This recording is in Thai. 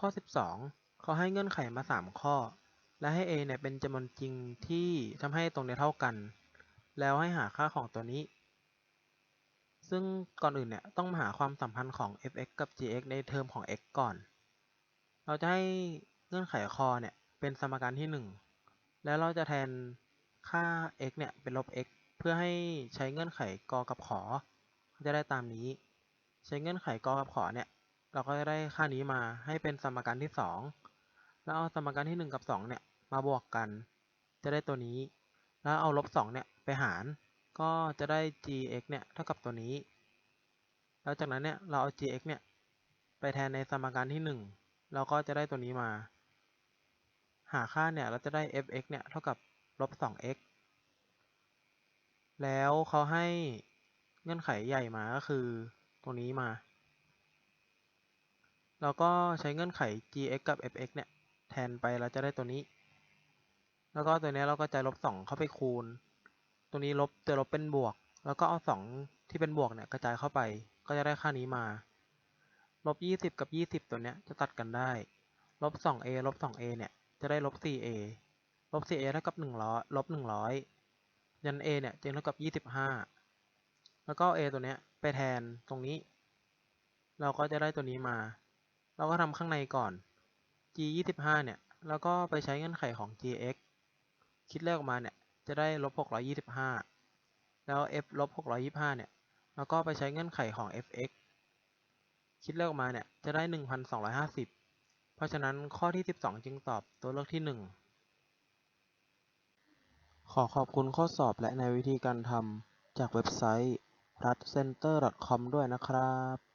ข้อ 12 เขาให้เงื่อนไขมา 3 ข้อ และให้ a เนี่ยเป็นจำนวนจริงที่ทำให้ตรงเนี้ยเท่ากัน แล้วให้หาค่าของตัวนี้ ซึ่งก่อนอื่นเนี่ยต้องมาหาความสัมพันธ์ของ f(x) กับ g(x) ในเทอมของ x ก่อน เราจะให้เงื่อนไขคอเนี่ยเป็นสมการที่ 1 แล้วเราจะแทนค่า x เนี่ยเป็นลบ x เพื่อให้ใช้เงื่อนไขกอกับขอ จะได้ตามนี้ ใช้เงื่อนไขกอกับขอเนี่ย เราก็จะได้ค่านี้มาให้เป็นสมการที่ 2 แล้วเอาสมการที่ 1 กับ 2 เนี่ย มาบวกกัน จะได้ตัวนี้ แล้วเอาลบ2เนี่ยไปหาร ก็จะได้ gx เนี่ยเท่ากับตัวนี้ แล้วจากนั้นเนี่ยเราเอา gx เนี่ยไปแทนในสมการที่ 1 เราก็จะได้ตัวนี้มา หาค่าเนี่ยเราจะได้ fx เนี่ยเท่ากับลบ 2x แล้วเขาให้เงื่อนไขใหญ่มาก็คือตรงนี้มา เราก็ใช้เงื่อนไข gx กับ fx เนี่ย แทนไปเราจะได้ตัวนี้ แล้วก็ตัวนี้เราก็จะลบ 2 เข้าไปคูณ ตัวนี้ลบจะลบเป็นบวก แล้วก็เอา 2 ที่เป็นบวกเนี่ยกระจายเข้าไป ก็จะได้ค่านี้มา ลบ 20 กับ 20 ตัวเนี้ยจะตัดกันได้ ลบ 2a ลบ 2a เนี่ยจะได้ลบ 4a ลบ 4a เท่ากับ 100 ลบ 100 ยัน a เนี่ยจึงเท่ากับ 25 แล้วก็ a ตัวเนี้ยไปแทนตรงนี้ เราก็จะได้ตัวนี้มา เราก็ทำข้างในก่อน g 25เนี่ย แล้วก็ไปใช้เงื่อนไขของ gx คิดเลขออกมาเนี่ย จะได้ลบ625 แล้ว f ลบ625เนี่ย แล้วก็ไปใช้เงื่อนไขของ fx คิดเลขออกมาเนี่ย จะได้ 1,250 เพราะฉะนั้นข้อที่ 12 จึงตอบตัวเลือกที่ 1 ขอขอบคุณข้อสอบและในวิธีการทำจากเว็บไซต์ r a t c e n t e r c o m ด้วยนะครับ